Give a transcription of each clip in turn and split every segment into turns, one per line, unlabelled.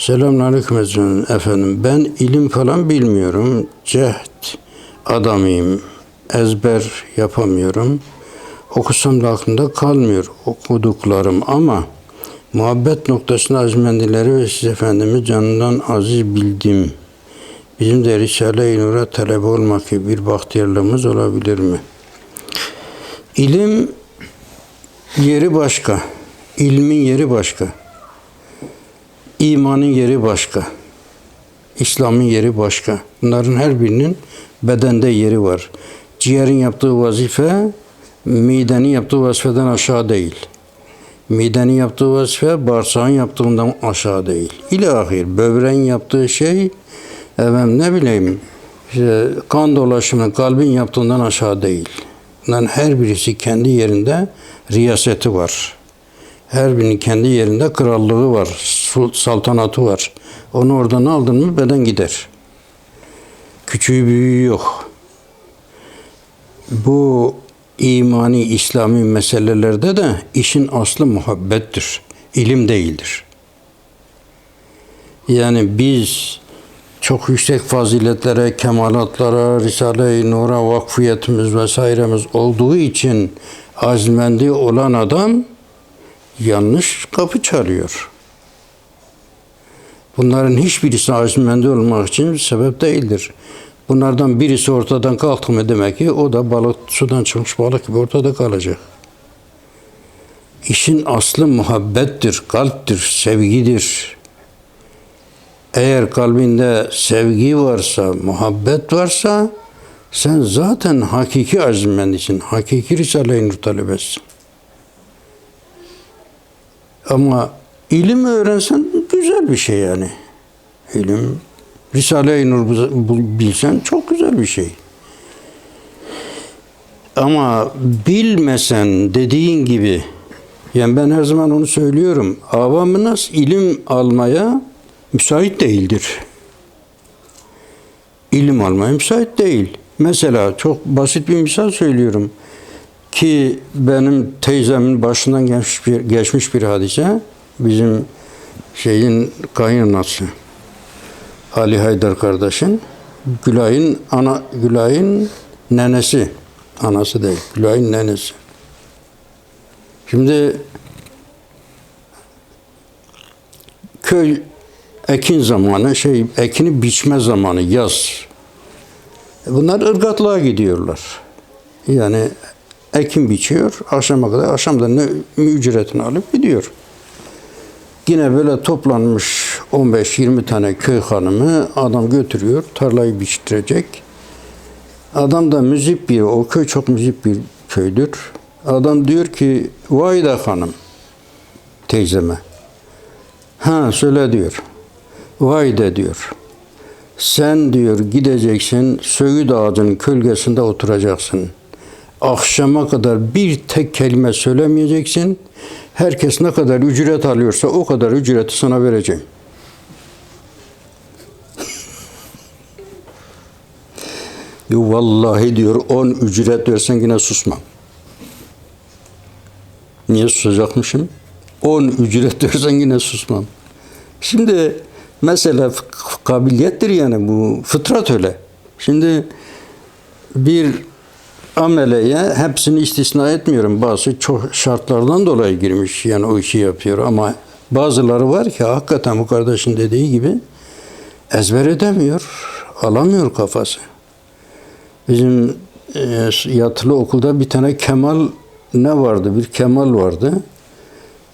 Selamünaleyküm efendim. efendim. Ben ilim falan bilmiyorum. Cehd adamıyım. Ezber yapamıyorum. Okusam da aklımda kalmıyor okuduklarım ama muhabbet noktasında azmendileri ve siz efendimi canından aziz bildim. Bizim de Risale-i Nur'a talebe olmak gibi bir bahtiyarlığımız olabilir mi? İlim yeri başka. İlmin yeri başka. İmanın yeri başka. İslam'ın yeri başka. Bunların her birinin bedende yeri var. Ciğerin yaptığı vazife midenin yaptığı vazifeden aşağı değil. Midenin yaptığı vazife bağırsağın yaptığından aşağı değil. İlahir böbreğin yaptığı şey efendim ne bileyim işte kan dolaşımı kalbin yaptığından aşağı değil. Bunların her birisi kendi yerinde riyaseti var. Her birinin kendi yerinde krallığı var, saltanatı var. Onu oradan aldın mı beden gider. Küçüğü büyüğü yok. Bu imani, İslami meselelerde de işin aslı muhabbettir. ilim değildir. Yani biz çok yüksek faziletlere, kemalatlara, Risale-i Nur'a vakfiyetimiz vesairemiz olduğu için azmendi olan adam yanlış kapı çalıyor. Bunların hiçbirisi azmendi olmak için sebep değildir. Bunlardan birisi ortadan kalktı mı demek ki o da balık sudan çıkmış balık gibi ortada kalacak. İşin aslı muhabbettir, kalptir, sevgidir. Eğer kalbinde sevgi varsa, muhabbet varsa sen zaten hakiki azmendisin, hakiki Risale-i Nur talebesin. Ama ilim öğrensen güzel bir şey yani. İlim, Risale-i Nur bilsen çok güzel bir şey. Ama bilmesen dediğin gibi, yani ben her zaman onu söylüyorum, avamınız ilim almaya müsait değildir. İlim almaya müsait değil. Mesela çok basit bir misal söylüyorum ki benim teyzemin başından geçmiş bir, geçmiş bir hadise. Bizim şeyin kayınanası. Ali Haydar kardeşin. Gülay'ın ana Gülay'ın nenesi. Anası değil. Gülay'ın nenesi. Şimdi köy ekin zamanı, şey ekini biçme zamanı yaz. Bunlar ırgatlığa gidiyorlar. Yani ekin biçiyor, akşama kadar, akşamda ne ücretini alıp gidiyor. Yine böyle toplanmış 15-20 tane köy hanımı adam götürüyor, tarlayı biçtirecek. Adam da müzik bir, o köy çok müzik bir köydür. Adam diyor ki, vay da hanım teyzeme. Ha söyle diyor. Vay de diyor. Sen diyor gideceksin Söğüt ağacının kölgesinde oturacaksın. Akşama kadar bir tek kelime söylemeyeceksin. Herkes ne kadar ücret alıyorsa o kadar ücreti sana vereceğim. Yo vallahi diyor 10 ücret versen yine susmam. Niye susacakmışım? 10 ücret versen yine susmam. Şimdi mesela kabiliyettir yani bu fıtrat öyle. Şimdi bir ameleye hepsini istisna etmiyorum. Bazı çok şartlardan dolayı girmiş yani o işi yapıyor ama bazıları var ki hakikaten bu kardeşin dediği gibi ezber edemiyor, alamıyor kafası. Bizim e, yatılı okulda bir tane Kemal ne vardı? Bir Kemal vardı.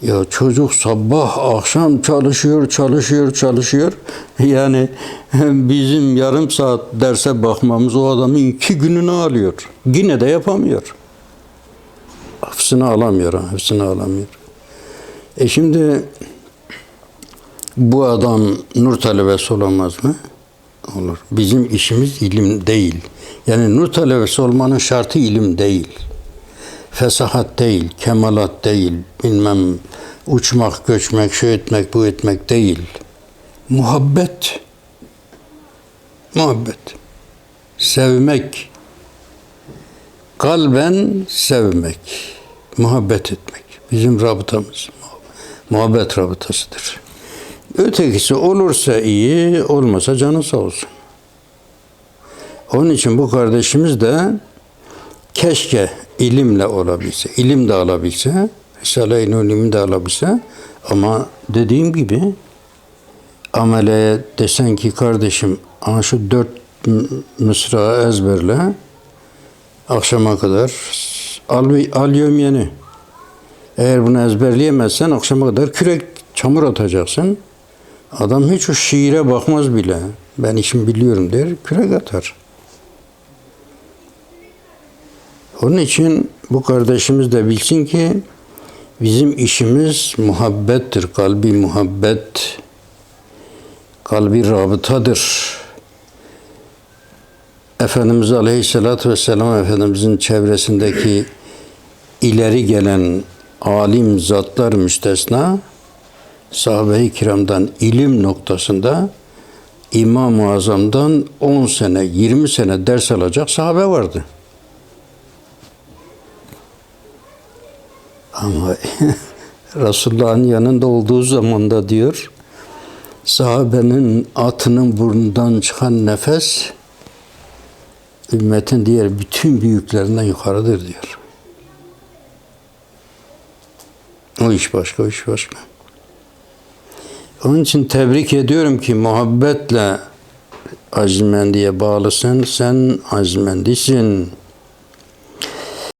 Ya çocuk sabah akşam çalışıyor, çalışıyor, çalışıyor. Yani bizim yarım saat derse bakmamız o adamın iki gününü alıyor. Yine de yapamıyor. Hafızını alamıyor, ha, hafızını alamıyor. E şimdi bu adam nur talebesi olamaz mı? Olur. Bizim işimiz ilim değil. Yani nur talebesi olmanın şartı ilim değil fesahat değil, kemalat değil, bilmem uçmak, göçmek, şu etmek, bu etmek değil. Muhabbet. Muhabbet. Sevmek. Kalben sevmek. Muhabbet etmek. Bizim rabıtamız. Muhabbet rabıtasıdır. Ötekisi olursa iyi, olmasa canı sağ olsun. Onun için bu kardeşimiz de keşke ilimle olabilse, ilim de alabilse, Risale-i Nur ilmi de alabilse ama dediğim gibi ameleye desen ki kardeşim aha şu dört mısra ezberle akşama kadar al, al yömyeni. Eğer bunu ezberleyemezsen akşama kadar kürek çamur atacaksın. Adam hiç o şiire bakmaz bile. Ben işimi biliyorum der, kürek atar. Onun için bu kardeşimiz de bilsin ki bizim işimiz muhabbettir, kalbi muhabbet, kalbi rabıtadır. Efendimiz Aleyhisselatü Vesselam Efendimizin çevresindeki ileri gelen alim zatlar müstesna sahabe-i kiramdan ilim noktasında İmam-ı Azam'dan 10 sene, 20 sene ders alacak sahabe vardı. Ama Resulullah'ın yanında olduğu zaman da diyor, sahabenin atının burnundan çıkan nefes ümmetin diğer bütün büyüklerinden yukarıdır diyor. O iş başka, o iş başka. Onun için tebrik ediyorum ki muhabbetle Azimendi'ye bağlısın. Sen Azimendisin.